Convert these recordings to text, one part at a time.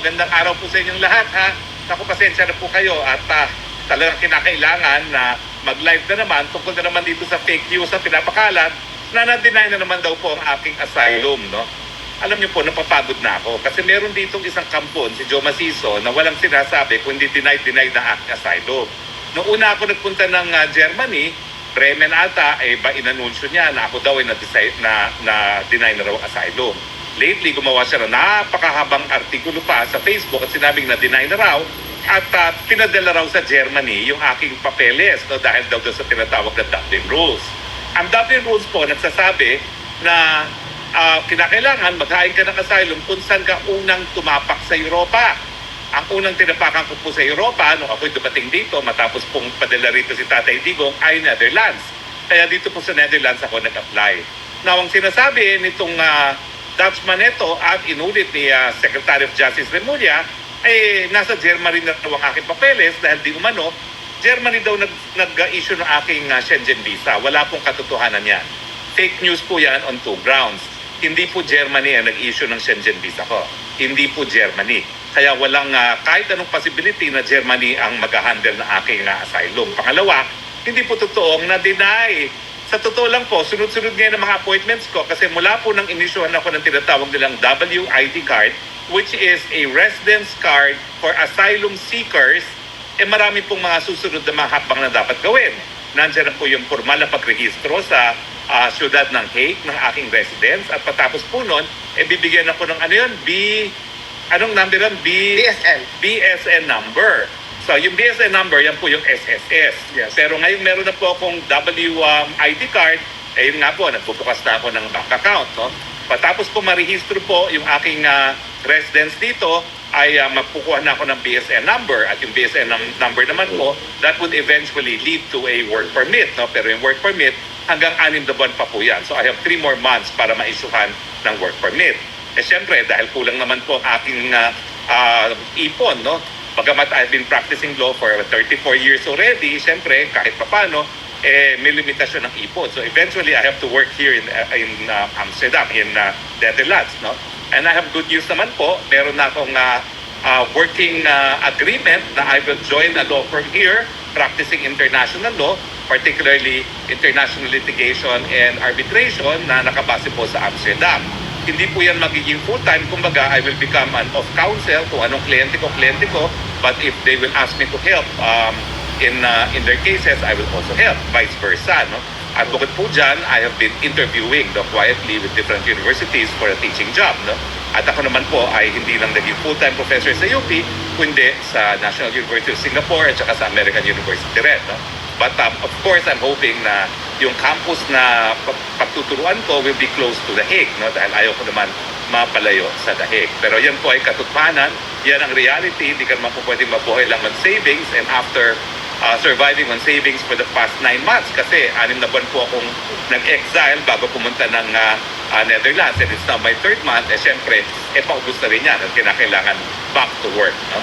magandang araw po sa inyong lahat ha. Naku, pasensya na po kayo at ah, talagang kinakailangan na mag-live na naman tungkol na naman dito sa fake news na pinapakalat na na-deny na naman daw po ang aking asylum, no? Alam niyo po, napapagod na ako kasi meron ditong isang kampon, si Joe Masiso, na walang sinasabi kundi deny-deny na aking asylum. Noong una ako nagpunta ng ah, Germany, Bremen ata, eh ba inanunsyo niya na ako daw ay na-decide na, na deny na raw asylum. Lately, gumawa siya ng napakahabang artikulo pa sa Facebook at sinabing na deny na raw at uh, pinadala raw sa Germany yung aking papeles no, dahil daw sa tinatawag na Dublin Rules. Ang Dublin Rules po nagsasabi na ah, kinakailangan maghain ka ng asylum kung saan ka unang tumapak sa Europa. Ang unang tinapakan ko po sa Europa nung ako'y dumating dito matapos pong padala rito si Tatay Digong ay Netherlands. Kaya dito po sa Netherlands ako nag-apply. Now, ang sinasabi nitong ah, Dutchman ito at inulit ni ah, Secretary of Justice Remulla ay nasa Germany na raw ang aking papeles dahil di umano, Germany daw nag, nag-issue ng aking ah, Schengen visa. Wala pong katotohanan yan. Fake news po yan on two grounds. Hindi po Germany ang nag-issue ng Schengen visa ko. Hindi po Germany. Kaya walang ah, kahit anong possibility na Germany ang mag-handle ng aking ah, asylum. Pangalawa, hindi po totoong na-deny. Sa totoo lang po, sunod-sunod ngayon ang mga appointments ko kasi mula po nang inisyuhan ako ng tinatawag nilang WID card which is a residence card for asylum seekers eh marami pong mga susunod na mga hakbang na dapat gawin. Nandiyan na po yung formal na pagrehistro sa ah, syudad ng Hague ng aking residence at patapos po nun, eh bibigyan ako ng ano yun, B, anong number yun? B, DSL. BSN number. So yung BSN number, yan po yung SSS. Yes. Pero ngayon meron na po akong WID card, eh yun nga po, nagbubukas na ako ng bank account. No? Patapos po marehistro po yung aking ah, residence dito, ay uh, magkukuha na ako ng BSN number at yung BSN num- number naman po that would eventually lead to a work permit no pero yung work permit hanggang anim na buwan pa po yan so I have three more months para ma-issuehan ng work permit eh syempre dahil kulang naman po ang aking ah, ah, ipon no Bagamat I've been practicing law for 34 years already, syempre kahit papano, eh, may limitasyon ng ipon. So eventually, I have to work here in, uh, in uh, Amsterdam, in uh, Netherlands. No? And I have good news naman po. Meron na akong uh, uh, working uh, agreement na I will join a law firm here practicing international law, particularly international litigation and arbitration na nakabase po sa Amsterdam hindi po yan magiging full-time. Kumbaga, I will become an off-counsel kung anong kliyente ko, kliyente ko. But if they will ask me to help um, in uh, in their cases, I will also help. Vice versa. No? At bukod po dyan, I have been interviewing no, quietly with different universities for a teaching job. No? At ako naman po ay hindi lang naging full-time professor sa UP, kundi sa National University of Singapore at saka sa American University rin. No? But um, of course, I'm hoping na yung campus na pag- pagtuturuan ko will be close to The Hague, no? dahil ayaw ko naman mapalayo sa The Hague. Pero yan po ay katotohanan, yan ang reality, hindi ka naman po pwedeng mabuhay lang on savings and after uh, surviving on savings for the past nine months kasi anim na buwan po akong nag-exile bago pumunta ng uh, uh, Netherlands and it's now my third month, eh syempre, eh paubos na rin yan at kinakailangan back to work. No?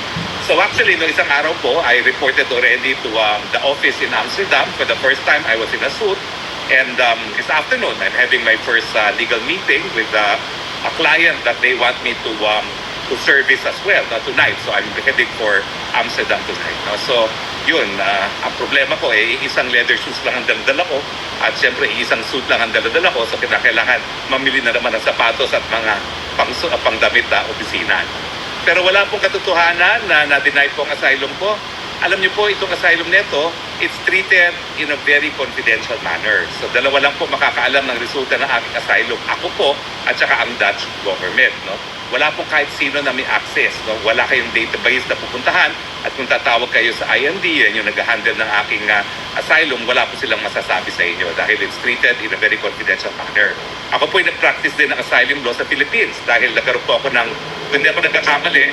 So actually, no isang araw po, I reported already to um, the office in Amsterdam. For the first time, I was in a suit. And um, this afternoon, I'm having my first uh, legal meeting with uh, a client that they want me to um, to service as well no, tonight. So I'm heading for Amsterdam tonight. No? So yun, uh, ang problema ko eh, isang leather shoes lang ang daladala ko at syempre isang suit lang ang daladala ko so kinakailangan mamili na naman ng sapatos at mga pang, pangdamit na opisina. Pero wala pong katotohanan na na-deny po ang asylum ko. Alam niyo po, itong asylum nito, it's treated in a very confidential manner. So dalawa lang po makakaalam ng resulta ng aking asylum. Ako po at saka ang Dutch government. No? Wala po kahit sino na may access. No? Wala kayong database na pupuntahan. At kung tatawag kayo sa IND, yan yung nag-handle ng aking ah, asylum, wala po silang masasabi sa inyo dahil it's treated in a very confidential manner. Ako po ay nag-practice din ng asylum law sa Philippines dahil nagkaroon po ako ng, hindi ako nagkakamali,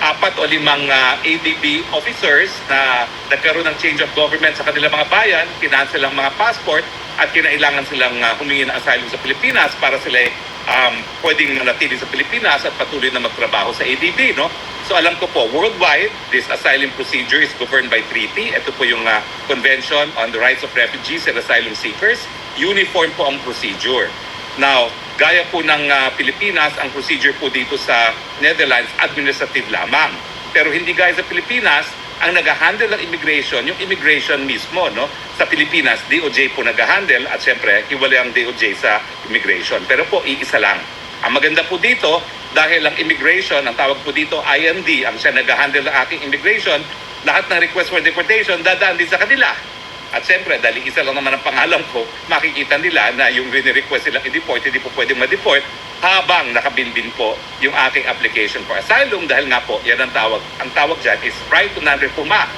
apat o limang ah, ADB officers na nagkaroon ng change of government sa kanilang mga bayan, kinansel ang mga passport at kinailangan silang ah, humingi ng asylum sa Pilipinas para sila um, pwedeng manatili sa Pilipinas at patuloy na magtrabaho sa ADB. No? So alam ko po, worldwide, this asylum procedure is governed by treaty. Ito po yung ah, Convention on the Rights of Refugees and Asylum Seekers. Uniform po ang procedure. Now, gaya po ng ah, Pilipinas, ang procedure po dito sa Netherlands, administrative lamang. Pero hindi gaya sa Pilipinas, ang nag-handle ng immigration, yung immigration mismo, no? Sa Pilipinas, DOJ po nag-handle at syempre, hiwalay ang DOJ sa immigration. Pero po, iisa lang. Ang maganda po dito, dahil ang immigration, ang tawag po dito, IND, ang siya nag-handle ng aking immigration, lahat ng request for deportation, dadaan din sa kanila. At siyempre, dahil isa lang naman ang pangalan ko, makikita nila na yung request silang i-deport, hindi po pwedeng ma-deport habang nakabinbin po yung aking application for asylum dahil nga po, yan ang tawag. Ang tawag dyan is right to non-refuma.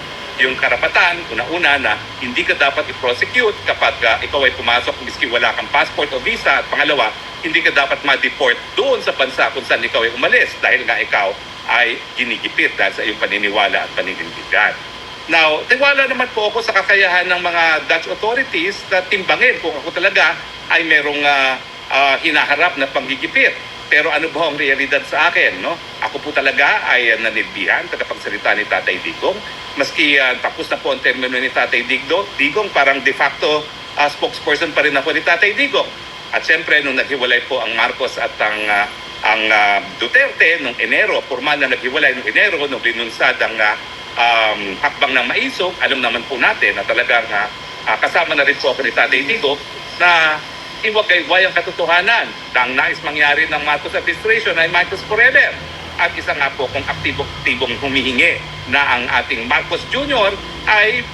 Yung karapatan, una-una na hindi ka dapat i-prosecute kapag ah, ikaw ay pumasok miski wala kang passport o visa. At pangalawa, hindi ka dapat ma-deport doon sa bansa kung saan ikaw ay umalis dahil nga ikaw ay ginigipit dahil sa iyong paniniwala at paninindigan. Now, tiwala naman po ako sa kakayahan ng mga Dutch authorities na timbangin kung ako talaga ay merong ah, ah, hinaharap na panggigipit. Pero ano ba ang realidad sa akin? No? Ako po talaga ay uh, nanilbihan, tagapagsalita ni Tatay Digong. Maski ah, tapos na po ang termino ni Tatay Digdo, Digong, parang de facto ah, spokesperson pa rin ako ni Tatay Digong. At siyempre, nung naghiwalay po ang Marcos at ang ah, ang ah, Duterte nung Enero, formal na naghiwalay nung Enero, nung linunsad ang ah, um, hakbang ng maisog, alam naman po natin na talagang ah, kasama na rin po ako ni Tatay Digo na iwagayway ang katotohanan na ang nais mangyari ng Marcos administration ay Marcos forever. At isa nga po kung aktibo-aktibong humihingi na ang ating Marcos Jr. ay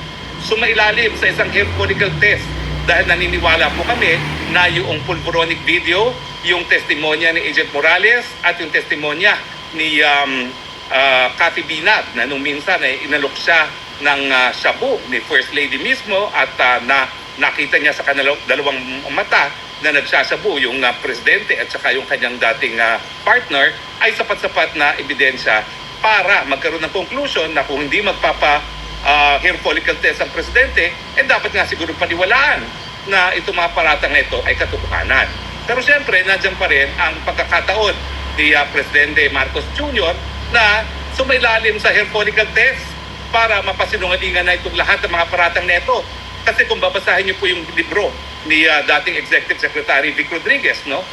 sumailalim sa isang follicle test dahil naniniwala po kami na yung pulvoronic video, yung testimonya ni Agent Morales at yung testimonya ni um, uh, Cathy Binat na nung minsan ay inalok siya ng uh, shabu ni First Lady mismo at uh, na nakita niya sa kanilang dalawang mata na nagsasabu yung uh, presidente at saka yung kanyang dating uh, partner ay sapat-sapat na ebidensya para magkaroon ng conclusion na kung hindi magpapa uh, hair follicle test ang presidente, eh dapat nga siguro paniwalaan na itong mga paratang ito ay katotohanan. Pero siyempre, nandiyan pa rin ang pagkakataon ni uh, Presidente Marcos Jr. na sumailalim sa hair follicle test para mapasinungalingan na itong lahat ng mga paratang na ito. Kasi kung babasahin niyo po yung libro ni uh, dating Executive Secretary Vic Rodriguez, no?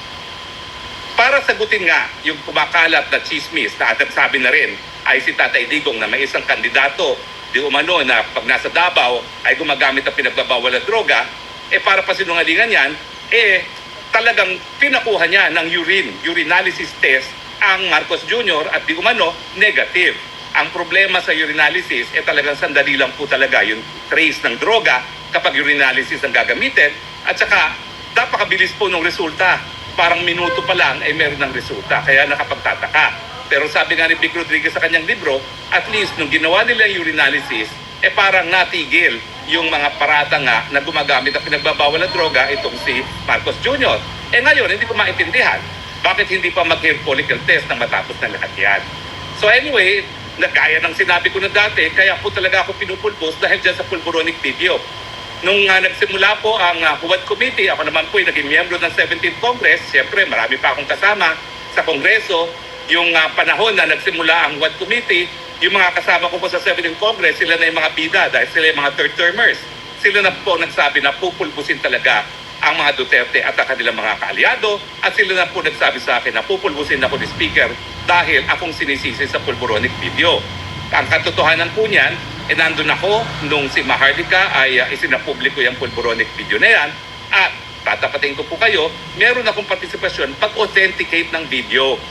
para sagutin nga yung kumakalat na chismis na at sabi na rin ay si Tatay Digong na may isang kandidato di umano na pag nasa Davao ay gumagamit ng pinagbabawal na droga, eh para pasinungalingan yan, eh talagang pinakuha niya ng urine, urinalysis test ang Marcos Jr. at di umano negative. Ang problema sa urinalysis, eh talagang sandali lang po talaga yung trace ng droga kapag urinalysis ang gagamitin at saka napakabilis po ng resulta parang minuto pa lang ay meron ng resulta. Kaya nakapagtataka. Pero sabi nga ni Vic Rodriguez sa kanyang libro, at least nung ginawa nila yung urinalysis, eh parang natigil yung mga parata nga na gumagamit at pinagbabawal na droga itong si Marcos Jr. Eh ngayon, hindi ko maintindihan bakit hindi pa mag-hair test nang matapos na lahat yan. So anyway, nagkaya ng sinabi ko na dati, kaya po talaga ako pinupulbos dahil dyan sa pulboronic video. Nung uh, nagsimula po ang uh, Huwad Committee, ako naman po ay naging miyembro ng 17th Congress. Siyempre, marami pa akong kasama sa Kongreso. Yung uh, panahon na nagsimula ang Huwad Committee, yung mga kasama ko po sa 17th Congress, sila na yung mga bida dahil sila yung mga third-termers. Sila na po nagsabi na pupulbusin talaga ang mga Duterte at ang kanilang mga kaalyado at sila na po nagsabi sa akin na pupulbusin ako ni Speaker dahil akong sinisisi sa pulboronic video. Ang katotohanan po niyan, eh nandun ako nung si Maharlika ay uh, isinapubliko yung pulboronic video na yan at tatapatin ko po kayo, meron akong partisipasyon pag-authenticate ng video.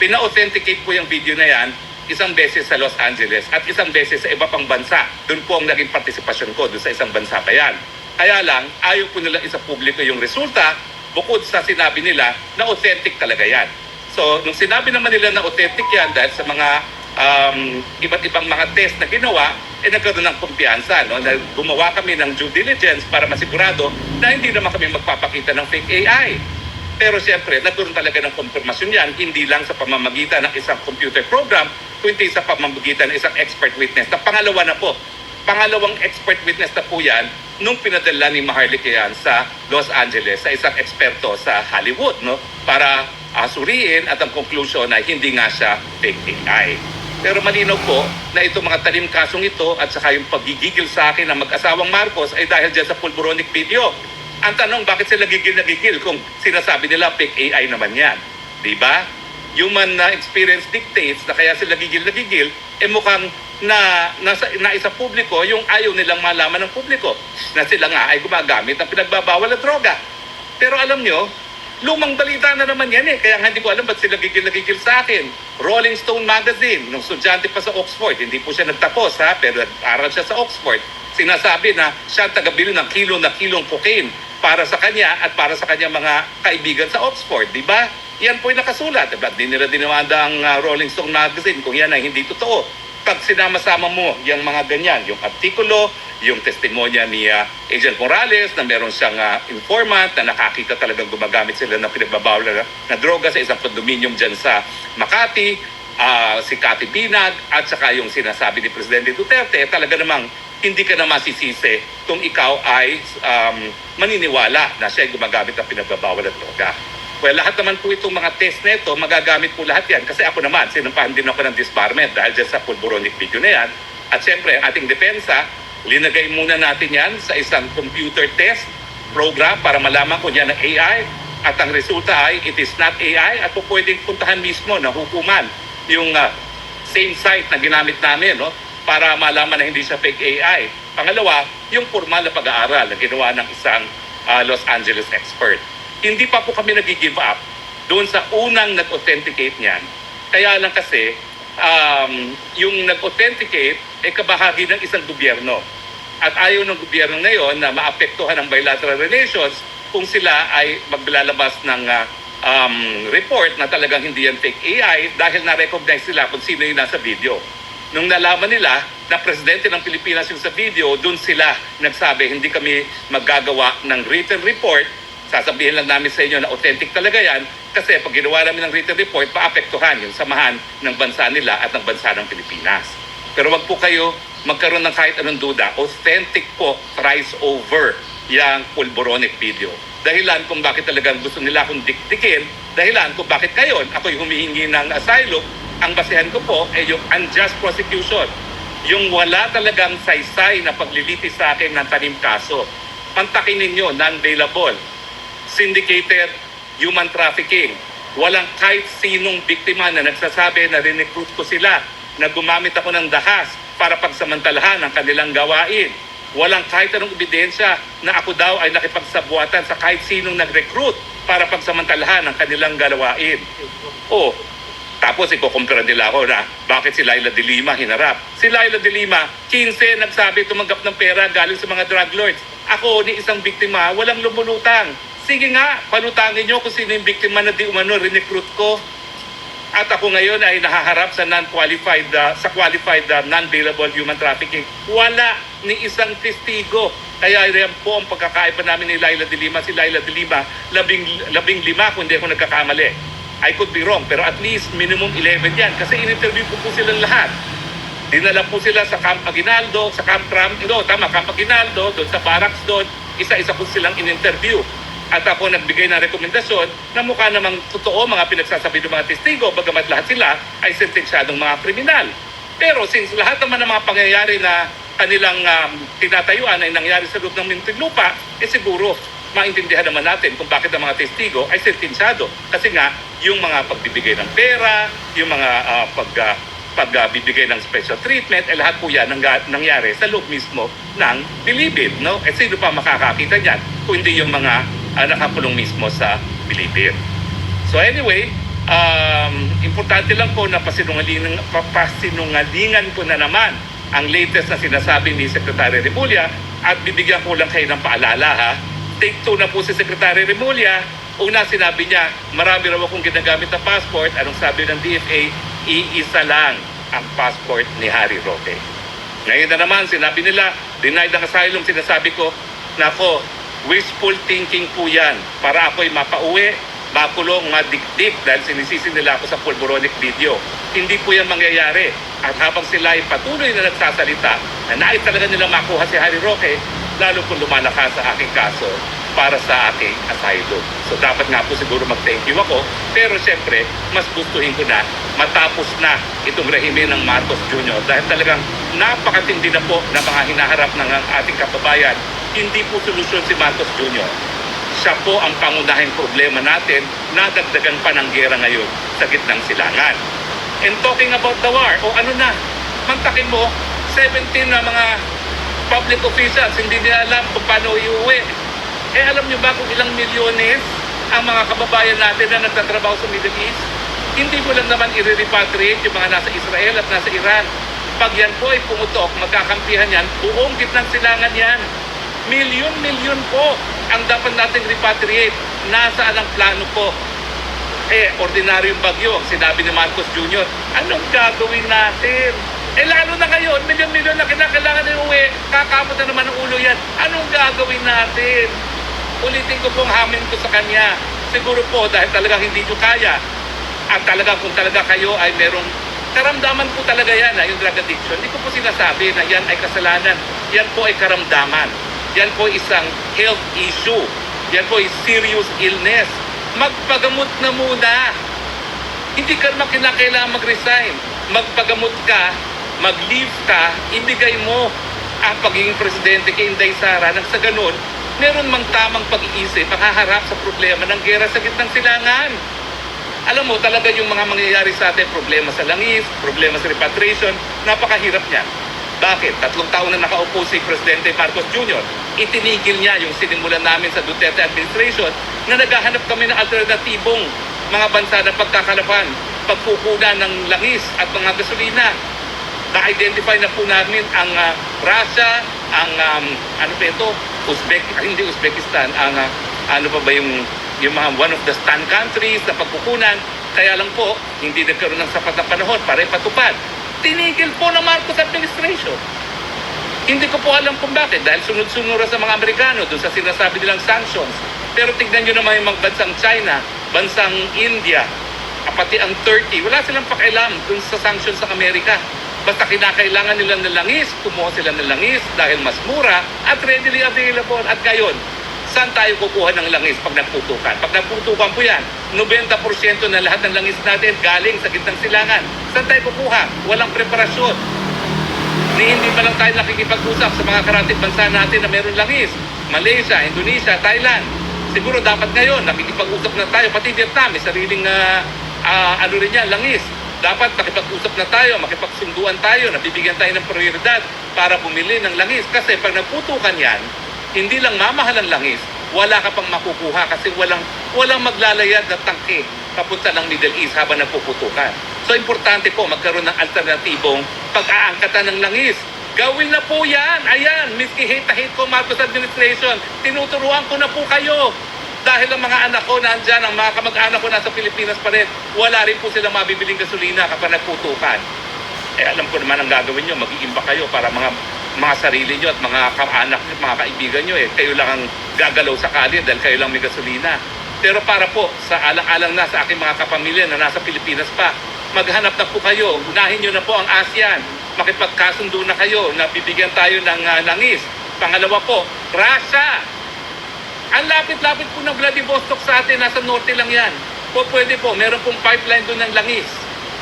Pina-authenticate po yung video na yan isang beses sa Los Angeles at isang beses sa iba pang bansa. Doon po ang naging partisipasyon ko doon sa isang bansa pa yan. Kaya lang, ayaw po nila isa publiko yung resulta bukod sa sinabi nila na authentic talaga yan. So, nung sinabi naman nila na authentic yan dahil sa mga um, iba't ibang mga test na ginawa, eh nagkaroon ng kumpiyansa. No? Na gumawa kami ng due diligence para masigurado na hindi naman kami magpapakita ng fake AI. Pero siyempre, nagkaroon talaga ng konfirmasyon yan, hindi lang sa pamamagitan ng isang computer program, kundi sa pamamagitan ng isang expert witness. Na pangalawa na po, pangalawang expert witness na po yan nung pinadala ni Maharlika yan sa Los Angeles sa isang eksperto sa Hollywood no para asuriin at ang conclusion ay hindi nga siya fake AI. Pero malinaw po na itong mga talim kasong ito at saka yung pagigigil sa akin ng mag-asawang Marcos ay dahil dyan sa pulboronic video. Ang tanong, bakit sila gigil na gigil kung sinasabi nila fake AI naman yan? Di ba? Human na experience dictates na kaya sila gigil na gigil, eh mukhang na nasa naisa publiko yung ayaw nilang malaman ng publiko na sila nga ay gumagamit ng pinagbabawal na droga. Pero alam nyo, lumang balita na naman yan eh. Kaya hindi ko alam ba't sila gigil na gigil sa akin. Rolling Stone Magazine, nung estudyante pa sa Oxford, hindi po siya nagtapos ha, pero nag-aral siya sa Oxford. Sinasabi na siya taga-bili ng kilo na kilong cocaine para sa kanya at para sa kanyang mga kaibigan sa Oxford, di ba? Yan po yung nakasulat. Diba? Di nila dinawanda ang uh, Rolling Stone Magazine kung yan ay hindi totoo. Pag sinama-sama mo yung mga ganyan, yung artikulo, yung testimonya ni uh, Agent Morales na meron siyang uh, informant na nakakita talagang gumagamit sila ng pinagbabawal na, na droga sa isang condominium dyan sa Makati, ah, si Cathy Binag at saka yung sinasabi ni Presidente Duterte, talaga namang hindi ka na masisisi kung ikaw ay um, maniniwala na siya gumagamit ng pinagbabawal na droga. Well, lahat naman po itong mga test nito, magagamit po lahat yan. Kasi ako naman, sinampahan din ako ng disbarment dahil dyan sa pulboronic video na yan. At siyempre, ating depensa, linagay muna natin yan sa isang computer test program para malaman kung yan ang AI. At ang resulta ay, it is not AI at po pwedeng puntahan mismo na hukuman yung ah, same site na ginamit namin no? para malaman na hindi siya fake AI. Pangalawa, yung formal na pag-aaral na ginawa ng isang ah, Los Angeles expert. Hindi pa po kami nag-give up doon sa unang nag-authenticate niyan. Kaya lang kasi, um, yung nag-authenticate ay kabahagi ng isang gobyerno. At ayaw ng gobyerno ngayon na maapektuhan ang bilateral relations kung sila ay maglalabas ng ah, um, report na talagang hindi yan fake AI dahil na-recognize sila kung sino yung nasa video. Nung nalaman nila na presidente ng Pilipinas yung sa video, dun sila nagsabi, hindi kami maggagawa ng written report. Sasabihin lang namin sa inyo na authentic talaga yan kasi pag ginawa namin ng written report, maapektuhan yung samahan ng bansa nila at ng bansa ng Pilipinas. Pero wag po kayo magkaroon ng kahit anong duda. Authentic po, thrice over yung pulboronic video. Dahilan kung bakit talagang gusto nila akong dikdikin, dahilan kung bakit ngayon ako'y humihingi ng asylum, ang basehan ko po ay yung unjust prosecution. Yung wala talagang saysay na paglilitis sa akin ng tanim kaso. Pantakin ninyo, non-bailable. Syndicated human trafficking. Walang kahit sinong biktima na nagsasabi na rinecruit ko sila, na gumamit ako ng dahas para pagsamantalahan ang kanilang gawain. Walang kahit anong ebidensya na ako daw ay nakipagsabuatan sa kahit sinong nag-recruit para pagsamantalahan ang kanilang gawain. O, tapos ikukumpira nila ako na bakit si Laila de Lima hinarap. Si Laila de Lima, 15 nagsabi tumanggap ng pera galing sa mga drug lords. Ako ni isang biktima, walang lumulutang. Sige nga, palutangin nyo kung sino yung biktima na di umano recruit ko. At ako ngayon ay nahaharap sa non-qualified, uh, sa qualified uh, non-bailable human trafficking. Wala ni isang testigo. Kaya yan po ang pagkakaiba namin ni Laila de Lima. Si Laila de Lima, labing, labing lima kung hindi ako nagkakamali. I could be wrong, pero at least minimum 11 yan. Kasi in-interview ko po silang lahat. Dinala po sila sa Camp Aguinaldo, sa Camp Ram, no, tama, Camp Aguinaldo, doon sa barracks doon, isa-isa po silang in-interview. At ako nagbigay ng rekomendasyon na mukha namang totoo mga pinagsasabi ng mga testigo, bagamat lahat sila ay sentensyadong mga kriminal. Pero since lahat naman ng mga pangyayari na kanilang um, tinatayuan ay nangyari sa loob ng Muntinlupa, eh siguro maintindihan naman natin kung bakit ang mga testigo ay sentensyado. Kasi nga, yung mga pagbibigay ng pera, yung mga ah, pag, ah, pagbibigay ng special treatment, eh lahat po yan nang, nangyari sa loob mismo ng bilibid. No? Eh sino pa makakakita niyan kung hindi yung mga ah, nakakulong mismo sa bilibid. So anyway, um, importante lang po na pasinungalingan, pasinungalingan ko na naman ang latest na sinasabi ni Secretary Remulla at bibigyan ko lang kayo ng paalala ha. Take two na po si Secretary Remulla. Una sinabi niya, marami raw akong ginagamit na passport. Anong sabi ng DFA? Iisa lang ang passport ni Harry Roque. Ngayon na naman, sinabi nila, denied ang asylum, sinasabi ko, nako, wishful thinking po yan para ako'y mapauwi, makulong, madikdik dahil sinisisi nila ako sa pulboronic video. Hindi po yan mangyayari. At habang sila ay patuloy na nagsasalita na nais talaga nila makuha si Harry Roque, lalo kung lumalakas sa aking kaso para sa aking asylum. So dapat nga po siguro mag-thank you ako. Pero siyempre, mas gustuhin ko na matapos na itong rehimen ng Marcos Jr. Dahil talagang napakatindi na po na mga hinaharap ng ating kababayan. Hindi po solusyon si Marcos Jr. siya po ang pangunahing problema natin na dagdagan pa ng gera ngayon sa gitnang silangan. And talking about the war, o ano na, mantakin mo, 17 na mga public officials, hindi nila alam kung paano iuwi. Eh alam nyo ba kung ilang milyones ang mga kababayan natin na nagtatrabaho sa Middle East? Hindi mo lang naman i-repatriate yung mga nasa Israel at nasa Iran. Pag yan po ay pumutok, magkakampihan yan, buong gitnang silangan yan. Milyon-milyon po ang dapat nating repatriate. Nasaan ang plano po? Eh, ordinaryong bagyo, sinabi ni Marcos Jr., anong gagawin natin? Eh, lalo na ngayon, milyon-milyon na kinakailangan na uwi, kakamot na naman ang ulo yan. Anong gagawin natin? Ulitin ko pong hamin ko sa kanya. Siguro po, dahil talagang hindi nyo kaya, at talaga kung talaga kayo ay merong karamdaman po talaga yan, ha, yung drug addiction. Hindi ko po sinasabi na yan ay kasalanan. Yan po ay karamdaman. Yan po isang health issue. Yan po ay serious illness. Magpagamot na muna. Hindi ka naman kinakailangan mag-resign. Magpagamot ka, mag-leave ka, ibigay mo ang pagiging presidente kay Inday Sara nang sa ganun, meron mang tamang pag-iisip ang haharap sa problema ng gera sa gitnang silangan. Alam mo, talaga yung mga mangyayari sa atin, problema sa langis, problema sa repatriation, napakahirap niya. Bakit? Tatlong taon na nakaupo si Presidente Marcos Jr. Itinigil niya yung sinimulan namin sa Duterte administration na naghahanap kami ng alternatibong mga bansa na pagkakalapan, pagkukunan ng langis at mga gasolina. Na-identify na po namin ang ah, Russia, ang um, ano pa ito, Uzbek, hindi Uzbekistan, ang ah, ano pa ba yung yung mga one of the stand countries na pagkukunan. Kaya lang po, hindi nagkaroon ng sapat na panahon para ipatupad. Tinigil po ng Marcos administration. Hindi ko po alam kung bakit dahil sunod-sunura sa mga Amerikano doon sa sinasabi nilang sanctions. Pero tignan nyo naman yung mga bansang China, bansang India, pati ang Turkey, wala silang pakialam doon sa sanctions sa Amerika. Basta kinakailangan nila ng langis, kumuha sila ng langis dahil mas mura at readily available. At ngayon, saan tayo kukuha ng langis pag nagputukan? Pag nagputukan po yan, 90% na lahat ng langis natin galing sa gitnang silangan. Saan tayo kukuha? Walang preparasyon. Ni hindi pa lang tayo nakikipag-usap sa mga karating bansa natin na meron langis. Malaysia, Indonesia, Thailand. Siguro dapat ngayon nakikipag-usap na tayo. Pati Vietnam, may sariling ah, ah, ano rin yan, langis. Dapat makipag-usap na tayo, makipagsunduan tayo, nabibigyan tayo ng prioridad para bumili ng langis. Kasi pag nagputukan yan, hindi lang mamahal ang langis, wala ka pang makukuha kasi walang, walang maglalayad na tangke papunta ng Middle East habang nagpuputukan. So importante po magkaroon ng alternatibong pag-aangkatan ng langis. Gawin na po yan. Ayan, miski hate na hate ko Marcos administration, tinuturuan ko na po kayo. Dahil ang mga anak ko nandyan, ang mga kamag-anak ko nasa Pilipinas pa rin, wala rin po silang mabibiling gasolina kapag nagputukan. Eh alam ko naman ang gagawin nyo, mag-iimba kayo para mga mga sarili nyo at mga kamaanak nyo, mga kaibigan nyo eh. Kayo lang ang gagalaw sa kalye dahil kayo lang may gasolina. Pero para po sa alang-alang na sa aking mga kapamilya na nasa Pilipinas pa, maghanap na po kayo. Unahin nyo na po ang ASEAN. Makipagkasundo na kayo na bibigyan tayo ng ah, langis. Pangalawa po, Russia. Ang lapit-lapit po ng Vladivostok sa atin, nasa norte lang yan. Po pwede po, meron pong pipeline doon ng langis.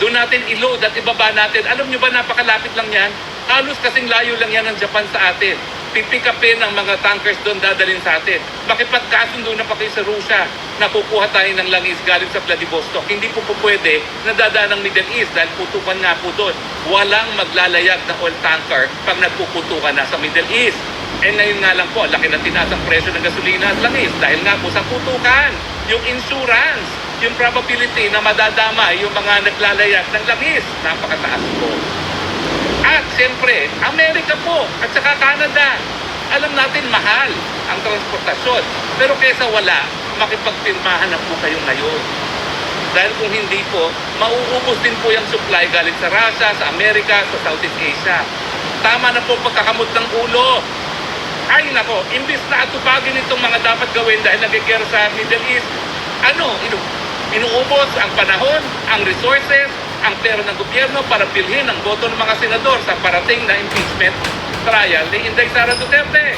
Doon natin i-load at ibaba natin. Alam nyo ba, napakalapit lang yan? Halos kasing layo lang yan ng Japan sa atin. Pipikapin ng mga tankers doon dadalhin sa atin. Makipagkasundo na pa kayo sa Russia na tayo ng langis galing sa Vladivostok. Hindi po po pwede na dadaan ng Middle East dahil putukan nga po doon. Walang maglalayag na oil tanker pag nagpuputukan na sa Middle East. Eh ngayon nga lang po, laki ng tinaas ang presyo ng gasolina at langis dahil nga po sa putukan, yung insurance, yung probability na madadama yung mga naglalayag ng langis, napakataas po. At siyempre, Amerika po at saka Canada. Alam natin mahal ang transportasyon. Pero kesa wala, makipagpirmahan na po kayo ngayon. Dahil kung hindi po, mauubos din po yung supply galing sa Russia, sa Amerika, sa Southeast Asia. Tama na po pagkakamot ng ulo. Ay nako, imbis na atupagin itong mga dapat gawin dahil nagigera sa Middle East, ano, inu inuubos ang panahon, ang resources, ang pera ng gobyerno para bilhin ang boto ng mga senador sa parating na impeachment trial ni Inday Sara Duterte.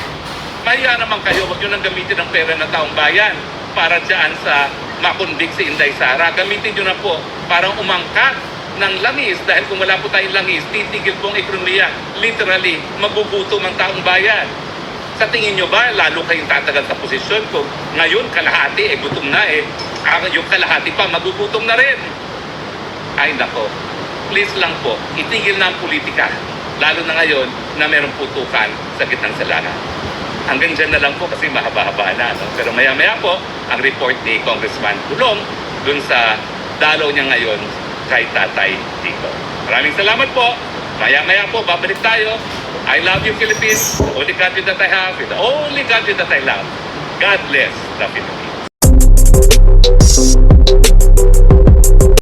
Mahiya naman kayo, huwag nyo nang gamitin ang pera ng taong bayan para dyan sa makundig si Inday Sara. Gamitin nyo na po parang umangkat ng langis dahil kung wala po tayong langis, titigil po ang ekonomiya. Literally, magugutom ang taong bayan. Sa tingin nyo ba, lalo kayong tatagal sa posisyon kung ngayon kalahati, eh gutom na eh. Ah, yung kalahati pa, magugutom na rin. Ay nako, please lang po, itigil na ang politika. Lalo na ngayon na merong putukan sa gitnang salanan. Hanggang dyan na lang po kasi mahaba-haba na. No? Pero maya-maya po, ang report ni Congressman Pulong dun sa dalaw niya ngayon kay Tatay Tico. Maraming salamat po. Maya-maya po, babalik tayo. I love you, Philippines. The only country that I have, the only country that I love. God bless the Philippines.